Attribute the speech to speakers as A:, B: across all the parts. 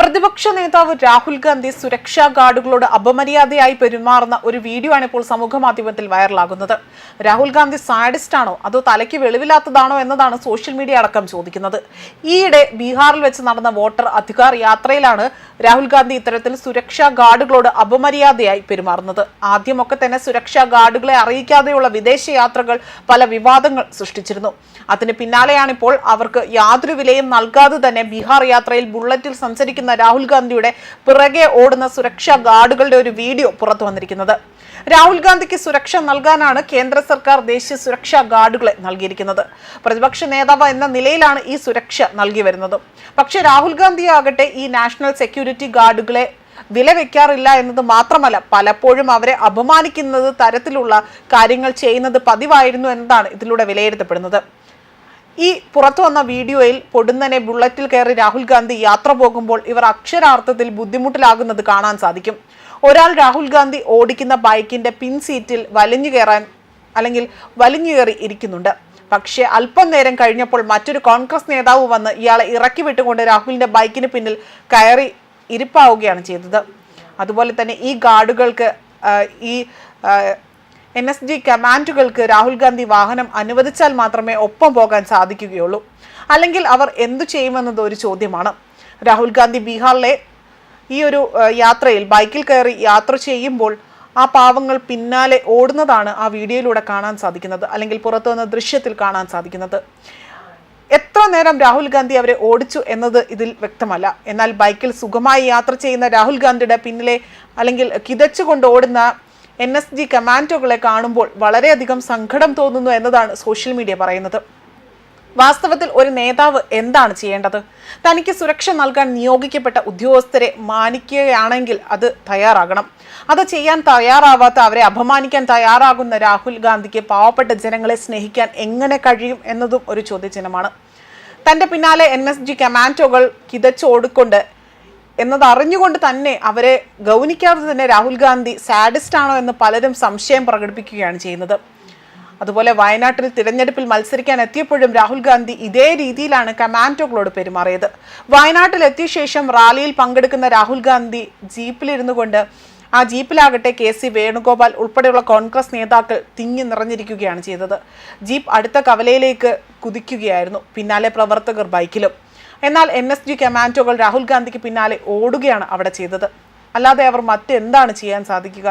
A: പ്രതിപക്ഷ നേതാവ് രാഹുൽ ഗാന്ധി സുരക്ഷാ ഗാർഡുകളോട് അപമര്യാദയായി പെരുമാറുന്ന ഒരു വീഡിയോ ആണ് ഇപ്പോൾ സമൂഹ മാധ്യമത്തിൽ വൈറലാകുന്നത്. രാഹുൽ ഗാന്ധി സാഡിസ്റ്റ് ആണോ? അതോ തലയ്ക്ക് വെളിവില്ലാത്തതാണോ എന്നതാണ് സോഷ്യൽ മീഡിയ അടക്കം ചോദിക്കുന്നത്. ഈയിടെ ബീഹാറിൽ വെച്ച് നടന്ന വോട്ടർ അധികാർ യാത്രയിലാണ് രാഹുൽ ഗാന്ധി ഇത്തരത്തിൽ സുരക്ഷാ ഗാർഡുകളോട് അപമര്യാദയായി പെരുമാറുന്നത്. ആദ്യമൊക്കെ തന്നെ സുരക്ഷാ ഗാർഡുകളെ അറിയിക്കാതെയുള്ള വിദേശ യാത്രകൾ പല വിവാദങ്ങൾ സൃഷ്ടിച്ചിരുന്നു. അതിന് പിന്നാലെയാണിപ്പോൾ അവർക്ക് യാതൊരു വിലയും നൽകാതെ തന്നെ ബീഹാർ യാത്രയിൽ ബുള്ളറ്റിൽ സഞ്ചരിക്കുന്ന രാഹുൽ ഗാന്ധിയുടെ പിറകെ ഓടുന്ന സുരക്ഷാ ഗാർഡുകളുടെ ഒരു വീഡിയോ പുറത്തു വന്നിരിക്കുന്നത്. രാഹുൽ ഗാന്ധിക്ക് സുരക്ഷ നൽകാനാണ് കേന്ദ്ര സർക്കാർ ദേശീയ സുരക്ഷാ ഗാർഡുകളെ നൽകിയിരിക്കുന്നത്. പ്രതിപക്ഷ നേതാവ് എന്ന നിലയിലാണ് ഈ സുരക്ഷ നൽകി വരുന്നത്. പക്ഷേ രാഹുൽ ഗാന്ധി ആകട്ടെ ഈ നാഷണൽ സെക്യൂരിറ്റി ഗാർഡുകളെ വില വെക്കാറില്ല എന്നത് മാത്രമല്ല പലപ്പോഴും അവരെ അപമാനിക്കുന്നത് തരത്തിലുള്ള കാര്യങ്ങൾ ചെയ്യുന്നത് പതിവായിരുന്നു എന്നതാണ് ഇതിലൂടെ വിലയിരുത്തപ്പെടുന്നത്. ഈ പുറത്തു വന്ന വീഡിയോയിൽ പൊടുന്നനെ ബുള്ളറ്റിൽ കയറി രാഹുൽ ഗാന്ധി യാത്ര പോകുമ്പോൾ ഇവർ അക്ഷരാർത്ഥത്തിൽ ബുദ്ധിമുട്ടിലാകുന്നത് കാണാൻ സാധിക്കും. ഒരാൾ രാഹുൽ ഗാന്ധി ഓടിക്കുന്ന ബൈക്കിന്റെ പിൻ സീറ്റിൽ വലിഞ്ഞു കയറാൻ അല്ലെങ്കിൽ വലിഞ്ഞു കയറി ഇരിക്കുന്നുണ്ട്. പക്ഷേ അല്പം നേരം കഴിഞ്ഞപ്പോൾ മറ്റൊരു കോൺഗ്രസ് നേതാവ് വന്ന് ഇയാളെ ഇറക്കി വിട്ടുകൊണ്ട് രാഹുലിന്റെ ബൈക്കിന് പിന്നിൽ കയറി ഇരിപ്പാവുകയാണ് ചെയ്തത്. അതുപോലെ തന്നെ ഈ ഗാർഡുകൾക്ക് ഈ എൻ എസ് ജി കമാൻഡുകൾക്ക് രാഹുൽ ഗാന്ധി വാഹനം അനുവദിച്ചാൽ മാത്രമേ ഒപ്പം പോകാൻ സാധിക്കുകയുള്ളൂ. അല്ലെങ്കിൽ അവർ എന്തു ചെയ്യുമെന്നത് ഒരു ചോദ്യമാണ്. രാഹുൽ ഗാന്ധി ബീഹാറിലെ ഈ ഒരു യാത്രയിൽ ബൈക്കിൽ കയറി യാത്ര ചെയ്യുമ്പോൾ ആ പാവങ്ങൾ പിന്നാലെ ഓടുന്നതാണ് ആ വീഡിയോയിലൂടെ കാണാൻ സാധിക്കുന്നത് അല്ലെങ്കിൽ പുറത്തു വന്ന ദൃശ്യത്തിൽ കാണാൻ സാധിക്കുന്നത്. എത്ര നേരം രാഹുൽ ഗാന്ധി അവരെ ഓടിച്ചു എന്നത് ഇതിൽ വ്യക്തമല്ല. എന്നാൽ ബൈക്കിൽ സുഖമായി യാത്ര ചെയ്യുന്ന രാഹുൽ ഗാന്ധിയുടെ പിന്നിലെ അല്ലെങ്കിൽ കിതച്ചുകൊണ്ട് ഓടുന്ന എൻ എസ് ജി കമാൻഡോകളെ കാണുമ്പോൾ വളരെയധികം സങ്കടം തോന്നുന്നു എന്നതാണ് സോഷ്യൽ മീഡിയ പറയുന്നത്. വാസ്തവത്തിൽ ഒരു നേതാവ് എന്താണ് ചെയ്യേണ്ടത്? തനിക്ക് സുരക്ഷ നൽകാൻ നിയോഗിക്കപ്പെട്ട ഉദ്യോഗസ്ഥരെ മാനിക്കുകയാണെങ്കിൽ അത് തയ്യാറാകണം. അത് ചെയ്യാൻ തയ്യാറാവാത്ത അവരെ അപമാനിക്കാൻ തയ്യാറാകുന്ന രാഹുൽ ഗാന്ധിക്ക് പാവപ്പെട്ട ജനങ്ങളെ സ്നേഹിക്കാൻ എങ്ങനെ കഴിയും എന്നതും ഒരു ചോദ്യചിഹ്നമാണ്. തന്റെ പിന്നാലെ എൻ എസ് ജി കമാൻഡോകൾ കിതച്ചോടിക്കൊണ്ട് എന്നത് അറിഞ്ഞുകൊണ്ട് തന്നെ അവരെ ഗൗനിക്കാതെ തന്നെ രാഹുൽ ഗാന്ധി സാഡിസ്റ്റ് ആണോ എന്ന് പലരും സംശയം പ്രകടിപ്പിക്കുകയാണ് ചെയ്യുന്നത്. അതുപോലെ വയനാട്ടിൽ തിരഞ്ഞെടുപ്പിൽ മത്സരിക്കാൻ എത്തിയപ്പോഴും രാഹുൽ ഗാന്ധി ഇതേ രീതിയിലാണ് കമാൻഡോകളോട് പെരുമാറിയത്. വയനാട്ടിൽ എത്തിയ ശേഷം റാലിയിൽ പങ്കെടുക്കുന്ന രാഹുൽ ഗാന്ധി ജീപ്പിലിരുന്നു കൊണ്ട് ആ ജീപ്പിലാകട്ടെ കെ സി വേണുഗോപാൽ ഉൾപ്പെടെയുള്ള കോൺഗ്രസ് നേതാക്കൾ തിങ്ങി നിറഞ്ഞിരിക്കുകയാണ് ചെയ്തത്. ജീപ്പ് അടുത്ത കവലയിലേക്ക് കുതിക്കുകയായിരുന്നു. പിന്നാലെ പ്രവർത്തകർ ബൈക്കിലും. എന്നാൽ എൻ എസ് ജി കമാൻഡോകൾ രാഹുൽ ഗാന്ധിക്ക് പിന്നാലെ ഓടുകയാണ് അവിടെ ചെയ്തത്. അല്ലാതെ അവർ മറ്റെന്താണ് ചെയ്യാൻ സാധിക്കുക?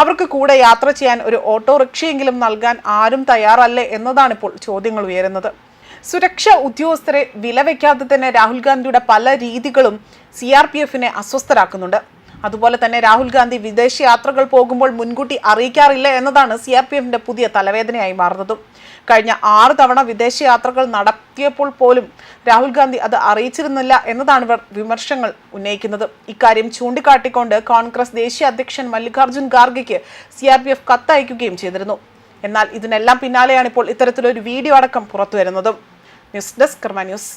A: അവർക്ക് കൂടെ യാത്ര ചെയ്യാൻ ഒരു ഓട്ടോറിക്ഷയെങ്കിലും നൽകാൻ ആരും തയ്യാറല്ലേ എന്നതാണ് ഇപ്പോൾ ചോദ്യങ്ങൾ ഉയരുന്നത്. സുരക്ഷാ ഉദ്യോഗസ്ഥരെ വിലവെക്കാതെ തന്നെ രാഹുൽ ഗാന്ധിയുടെ പല രീതികളും സി ആർ പി എഫിനെ അസ്വസ്ഥരാക്കുന്നുണ്ട്. അതുപോലെ തന്നെ രാഹുൽ ഗാന്ധി വിദേശ യാത്രകൾ പോകുമ്പോൾ മുൻകൂട്ടി അറിയിക്കാറില്ല എന്നതാണ് സി ആർ പി എഫിന്റെ പുതിയ തലവേദനയായി മാറുന്നതും. കഴിഞ്ഞ ആറ് തവണ വിദേശ യാത്രകൾ നടത്തിയപ്പോൾ പോലും രാഹുൽ ഗാന്ധി അത് അറിയിച്ചിരുന്നില്ല എന്നതാണ് ഇവർ വിമർശങ്ങൾ ഉന്നയിക്കുന്നത്. ഇക്കാര്യം ചൂണ്ടിക്കാട്ടിക്കൊണ്ട് കോൺഗ്രസ് ദേശീയ അധ്യക്ഷൻ മല്ലികാർജുൻ ഖാർഗെക്ക് സി ആർ പി എഫ് കത്തയക്കുകയും ചെയ്തിരുന്നു. എന്നാൽ ഇതിനെല്ലാം പിന്നാലെയാണ് ഇപ്പോൾ ഇത്തരത്തിലൊരു വീഡിയോ അടക്കം പുറത്തുവരുന്നതും. News desk Karma news.